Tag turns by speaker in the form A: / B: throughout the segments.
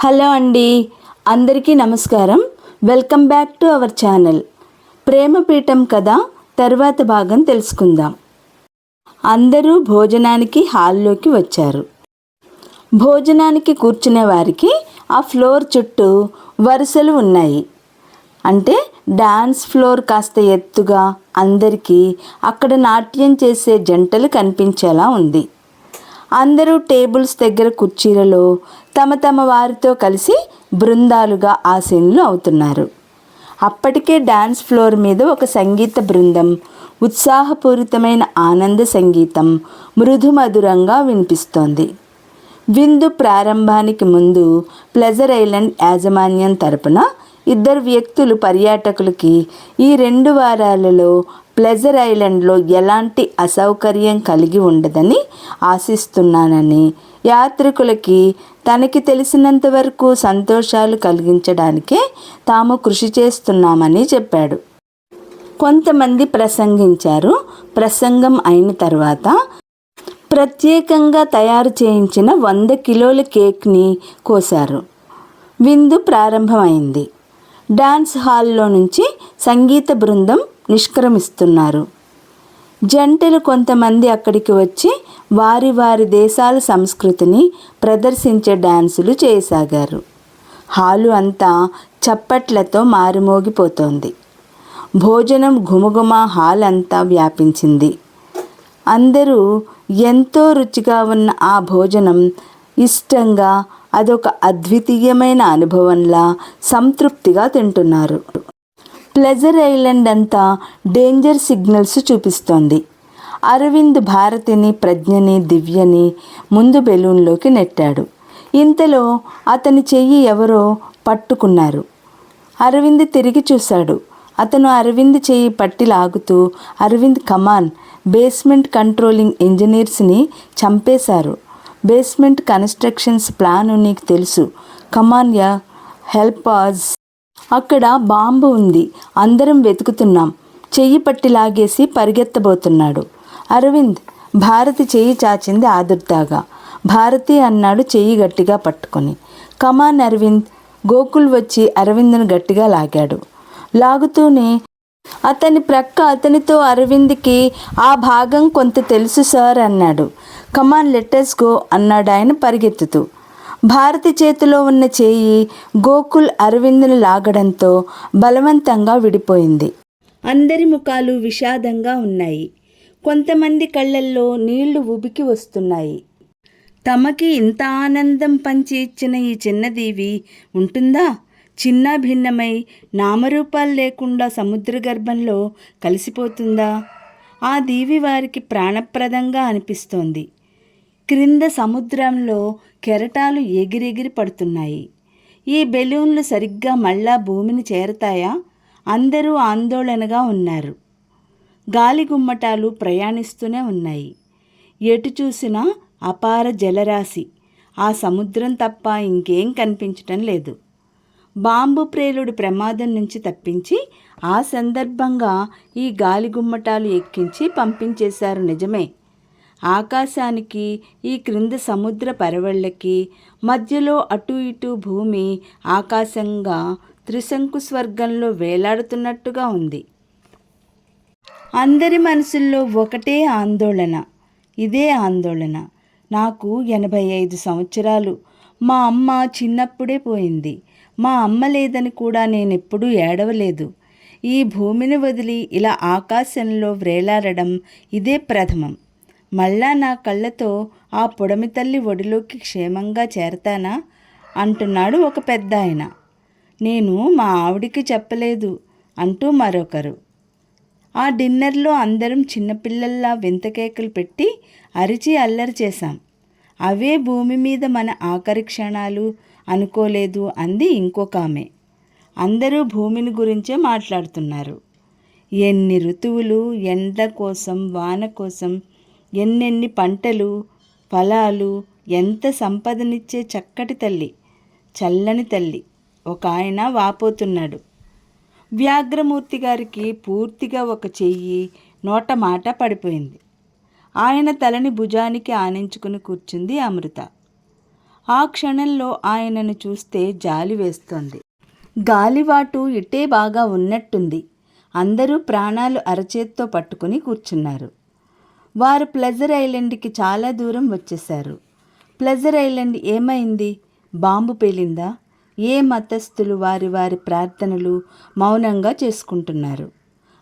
A: Hello అండి. అందరికీ నమస్కారం. Welcome back to our channel. ప్రేమపీఠం కథ తర్వాత భాగం తెలుసుకుందాం. అందరూ భోజనానికి హాల్లోకి వచ్చారు. భోజనానికి కూర్చునే వారికి ఆ ఫ్లోర్ చుట్టూ వరుసలు ఉన్నాయి. అంటే డాన్స్ ఫ్లోర్ కాస్త ఎత్తుగా అందరికీ అక్కడ నాట్యం చేసే జంటలు కనిపించేలా ఉంది. అందరూ టేబుల్స్ దగ్గర కుర్చీలలో తమ తమ వారితో కలిసి బృందాలుగా ఆసీనులు అవుతున్నారు. అప్పటికే డాన్స్ ఫ్లోర్ మీద ఒక సంగీత బృందం ఉత్సాహపూరితమైన ఆనంద సంగీతం మృదుమధురంగా వినిపిస్తోంది. విందు ప్రారంభానికి ముందు ప్లెజర్ ఐలాండ్ యాజమాన్యం తరపున ఇద్దరు వ్యక్తులు పర్యాటకులకి ఈ రెండు వారాలలో ప్లెజర్ ఐలాండ్లో ఎలాంటి అసౌకర్యం కలిగి ఉండదని ఆశిస్తున్నానని యాత్రికులకి తనకి తెలిసినంత వరకు సంతోషాలు కలిగించడానికే తాము కృషి చేస్తున్నామని చెప్పాడు. కొంతమంది ప్రసంగించారు. ప్రసంగం అయిన తర్వాత ప్రత్యేకంగా తయారు చేయించిన వంద కిలోల కేక్ని కోశారు. విందు ప్రారంభమైంది. డాన్స్ హాల్లో నుంచి సంగీత బృందం నిష్క్రమిస్తున్నారు. జంటలు కొంతమంది అక్కడికి వచ్చి వారి వారి దేశాల సంస్కృతిని ప్రదర్శించే డాన్సులు చేయసాగారు. హాలు అంతా చప్పట్లతో మారుమోగిపోతోంది. భోజనం ఘుమఘుమ హాల్ అంతా వ్యాపించింది. అందరూ ఎంతో రుచిగా ఉన్న ఆ భోజనం ఇష్టంగా అదొక అద్వితీయమైన అనుభవంలా సంతృప్తిగా తింటున్నారు. ప్లెజర్ ఐలాండ్ అంతా డేంజర్ సిగ్నల్స్ చూపిస్తోంది. అరవింద్ భారతిని ప్రజ్ఞని దివ్యని ముందు బెలూన్లోకి నెట్టాడు. ఇంతలో అతని చెయ్యి ఎవరో పట్టుకున్నారు. అరవింద్ తిరిగి చూశాడు. అతను అరవింద్ చెయ్యి పట్టి లాగుతూ Aravind come on basement controlling ఇంజనీర్స్ని చంపేశారు. బేస్మెంట్ కన్స్ట్రక్షన్స్ ప్లాన్ నీకు తెలుసు. కమాన్ యా హెల్ప్ అస్ అక్కడ బాంబు ఉంది. అందరం వెతుకుతున్నాం. చెయ్యి పట్టి లాగేసి పరిగెత్తబోతున్నాడు. అరవింద్ భారతి చెయ్యి చాచింది ఆదుర్దాగా. భారతి అన్నాడు చెయ్యి గట్టిగా పట్టుకొని. కమాన్ అరవింద్ గోకుల్ వచ్చి అరవింద్ను గట్టిగా లాగాడు. లాగుతూనే అతని ప్రక్క అతనితో అరవింద్కి ఆ భాగం కొంత తెలుసు సార్ అన్నాడు. కమాన్ లెటర్స్ గో అన్నాడు ఆయన పరిగెత్తుతూ. భారతి చేతిలో ఉన్న చేయి గోకుల్ అరవింద్ను లాగడంతో బలవంతంగా విడిపోయింది. అందరి ముఖాలు విషాదంగా ఉన్నాయి. కొంతమంది కళ్ళల్లో నీళ్ళు ఉబికి వస్తున్నాయి. తమకి ఇంత ఆనందం పంచి ఇచ్చిన ఈ చిన్నదీవి ఉంటుందా? చిన్న భిన్నమై నామరూపాలు లేకుండా సముద్ర గర్భంలో కలిసిపోతుందా? ఆ దీవి వారికి ప్రాణప్రదంగా అనిపిస్తోంది. క్రింద సముద్రంలో కెరటాలు ఎగిరెగిరి పడుతున్నాయి. ఈ బెలూన్లు సరిగ్గా మళ్ళా భూమిని చేరతాయా? అందరూ ఆందోళనగా ఉన్నారు. గాలి గుమ్మటాలు ప్రయాణిస్తూనే ఉన్నాయి. ఎటు చూసినా అపార జలరాశి. ఆ సముద్రం తప్ప ఇంకేం కనిపించటం లేదు. బాంబు ప్రేలుడి ప్రమాదం నుంచి తప్పించి ఆ సందర్భంగా ఈ గాలి గుమ్మటాలు ఎక్కించి పంపించేశారు నిజమే. ఆకాశానికి ఈ క్రింద సముద్ర పరవళ్ళకి మధ్యలో అటు ఇటు భూమి ఆకాశంగా త్రిశంకు స్వర్గంలో వేలాడుతున్నట్టుగా ఉంది. అందరి మనసుల్లో ఒకటే ఆందోళన ఇదే ఆందోళన. నాకు ఎనభై ఐదు సంవత్సరాలు. మా అమ్మ చిన్నప్పుడే పోయింది. మా అమ్మ లేదని కూడా నేనెప్పుడూ ఏడవలేదు. ఈ భూమిని వదిలి ఇలా ఆకాశంలో వ్రేలాడడం ఇదే ప్రథమం. మళ్ళా నా కళ్ళతో ఆ పొడమి తల్లి ఒడిలోకి క్షేమంగా చేరతానా? అంటున్నాడు ఒక పెద్ద ఆయన నేను మా ఆవిడికి చెప్పలేదు అంటూ మరొకరు. ఆ డిన్నర్లో అందరం చిన్నపిల్లల్లా వింతకేకలు పెట్టి అరిచి అల్లరి చేశాం. అవే భూమి మీద మన ఆఖరి క్షణాలు అనుకోలేదు అంది ఇంకొక ఆమె. అందరూ భూమిని గురించే మాట్లాడుతున్నారు. ఎన్ని ఋతువులు ఎండ కోసం వాన కోసం ఎన్నెన్ని పంటలు ఫలాలు ఎంత సంపదనిచ్చే చక్కటి తల్లి చల్లని తల్లి ఒక ఆయన వాపోతున్నాడు. వ్యాఘ్రమూర్తి గారికి పూర్తిగా ఒక చెయ్యి నోట మాట పడిపోయింది. ఆయన తలని భుజానికి ఆనించుకుని కూర్చుంది అమృత. ఆ క్షణంలో ఆయనను చూస్తే జాలి వేస్తోంది. గాలివాటు ఇట్టే బాగా ఉన్నట్టుంది. అందరూ ప్రాణాలు అరచేత్తో పట్టుకుని కూర్చున్నారు. వారు ప్లెజర్ ఐలాండ్కి చాలా దూరం వచ్చేశారు. ప్లెజర్ ఐలాండ్ ఏమైంది? బాంబు పేలిందా? ఏ మతస్థులు వారి వారి ప్రార్థనలు మౌనంగా చేసుకుంటున్నారు?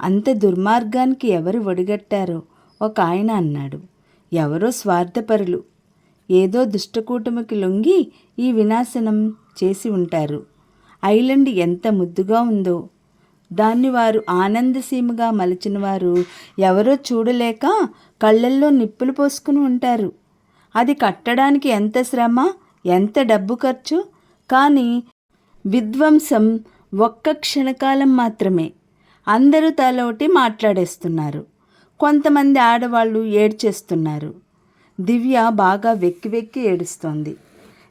A: అంత దుర్మార్గానికి ఎవరు ఒడిగట్టారో ఒక ఆయన అన్నాడు. ఎవరో స్వార్థపరులు. ఏదో దుష్టకూటమికి లొంగి ఈ వినాశనం చేసి ఉంటారు. ఐలాండ్ ఎంత ముద్దుగా ఉందో దాన్ని వారు ఆనందసీమగా మలిచిన వారు ఎవరో చూడలేక కళ్ళల్లో నిప్పులు పోసుకుని ఉంటారు. అది కట్టడానికి ఎంత శ్రమ ఎంత డబ్బు ఖర్చు? కానీ విధ్వంసం ఒక్క క్షణకాలం మాత్రమే అందరూ తలోటి మాట్లాడేస్తున్నారు. కొంతమంది ఆడవాళ్ళు ఏడ్చేస్తున్నారు. దివ్య బాగా వెక్కి వెక్కి ఏడుస్తోంది.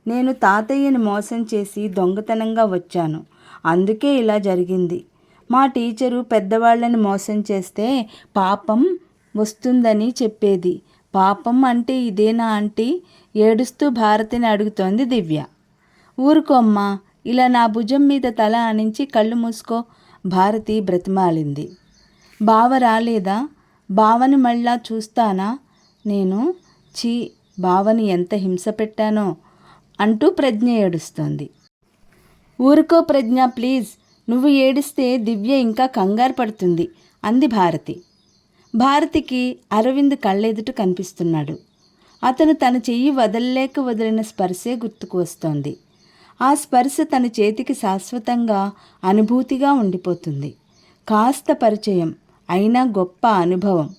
A: నేను తాతయ్యని మోసం చేసి దొంగతనంగా వచ్చాను. అందుకే ఇలా జరిగింది. మా టీచరు పెద్దవాళ్ళని మోసం చేస్తే పాపం వస్తుందని చెప్పేది. పాపం అంటే ఇదేనా ఆంటీ? ఏడుస్తూ భారతిని అడుగుతోంది దివ్య. ఊరుకోమ్మా ఇలా నా భుజం మీద తల ఆనించి కళ్ళు మూసుకో భారతి బ్రతిమాలింది. బావ రాలేదా? బావని మళ్ళా చూస్తానా? నేను చీ బావని ఎంత హింస పెట్టానో అంటూ ప్రజ్ఞ ఏడుస్తోంది. ఊరుకో ప్రజ్ఞ ప్లీజ్. నువ్వు ఏడిస్తే దివ్య ఇంకా కంగారు పడుతుంది అంది భారతి. భారతికి అరవింద్ కళ్ళెదుట కనిపిస్తున్నాడు. అతను తన చెయ్యి వదలలేక వదిలిన స్పర్శే గుర్తుకు వస్తోంది. ఆ స్పర్శ తన చేతికి శాశ్వతంగా అనుభూతిగా ఉండిపోతుంది. కాస్త పరిచయం అయినా గొప్ప అనుభవం.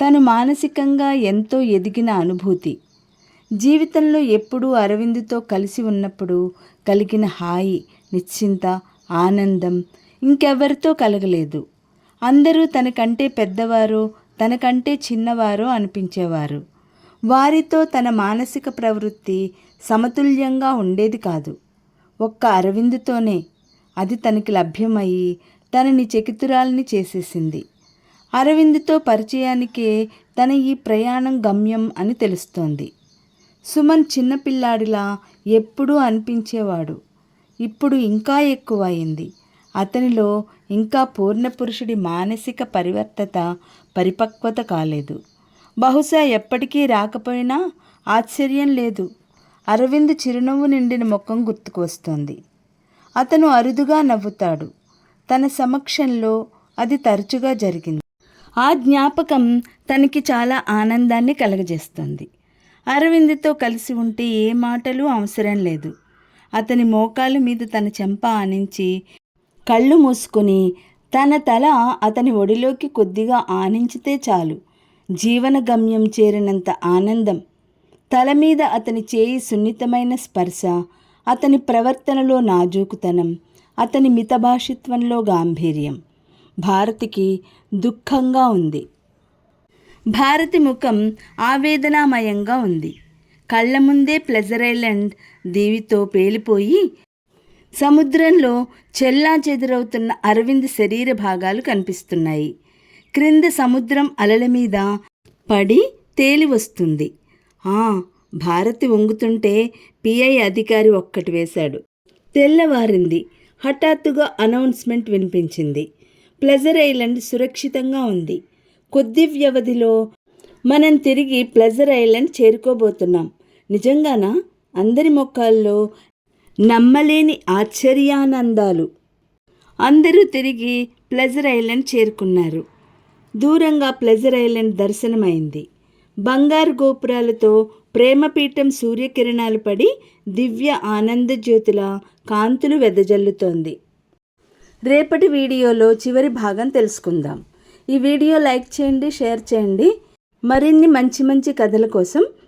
A: తను మానసికంగా ఎంతో ఎదిగిన అనుభూతి. జీవితంలో ఎప్పుడూ అరవింద్తో కలిసి ఉన్నప్పుడు కలిగిన హాయి నిశ్చింత ఆనందం ఇంకెవరితో కలగలేదు. అందరూ తనకంటే పెద్దవారు తనకంటే చిన్నవారో అనిపించేవారు. వారితో తన మానసిక ప్రవృత్తి సమతుల్యంగా ఉండేది కాదు. ఒక్క అరవిందుతోనే అది తనకి లభ్యమయ్యి తనని చకితురాల్ని చేసేసింది. అరవింద్తో పరిచయానికే తన ఈ ప్రయాణం గమ్యం అని తెలుస్తోంది. సుమన్ చిన్నపిల్లాడిలా ఎప్పుడూ అనిపించేవాడు. ఇప్పుడు ఇంకా ఎక్కువ అయింది అతనిలో ఇంకా పూర్ణపురుషుడి మానసిక పరివర్తత పరిపక్వత కాలేదు. బహుశా ఎప్పటికీ రాకపోయినా ఆశ్చర్యం లేదు. అరవింద్ చిరునవ్వు నిండిన ముఖం గుర్తుకు వస్తోంది. అతను అరుదుగా నవ్వుతాడు. తన సమక్షంలో అది తరచుగా జరిగింది. ఆ జ్ఞాపకం తనకి చాలా ఆనందాన్ని కలగజేస్తుంది. అరవింద్తో కలిసి ఉంటే ఏ మాటలు అవసరం లేదు. అతని మోకాల మీద తన చెంప ఆనించి కళ్ళు మూసుకొని తన తల అతని ఒడిలోకి కొద్దిగా ఆనించితే చాలు. జీవన గమ్యం చేరినంత ఆనందం. తల మీద అతని చేయి సున్నితమైన స్పర్శ అతని ప్రవర్తనలో నాజూకుతనం అతని మితభాషిత్వంలో గాంభీర్యం. భారతికి దుఃఖంగా ఉంది. భారతి ముఖం ఆవేదనామయంగా ఉంది. కళ్ళ ముందే ప్లెజర్ ఐలాండ్ దీవితో పేలిపోయి సముద్రంలో చెల్లా చెదురవుతున్న అరవింద్ శరీర భాగాలు కనిపిస్తున్నాయి. క్రింద సముద్రం అలల మీద పడి తేలి వస్తుంది. ఆ భారతి వంగుతుంటే పిఐ అధికారి ఒక్కటి వేశాడు. తెల్లవారింది. హఠాత్తుగా అనౌన్స్మెంట్ వినిపించింది. ప్లెజర్ ఐలాండ్ సురక్షితంగా ఉంది. కొద్ది వ్యవధిలో మనం తిరిగి ప్లెజర్ ఐలాండ్ చేరుకోబోతున్నాం. నిజంగానా? అందరి మొక్కల్లో నమ్మలేని ఆశ్చర్యానందాలు. అందరూ తిరిగి ప్లెజర్ ఐలాండ్ చేరుకున్నారు. దూరంగా ప్లెజర్ ఐలాండ్ దర్శనమైంది. బంగారు గోపురాలతో ప్రేమపీఠం సూర్యకిరణాలు పడి దివ్య ఆనందజ్యోతుల కాంతులు వెదజల్లుతోంది. రేపటి వీడియోలో చివరి భాగం తెలుసుకుందాం. ఈ వీడియో లైక్ చేయండి షేర్ చేయండి. మరిన్ని మంచి మంచి కథల కోసం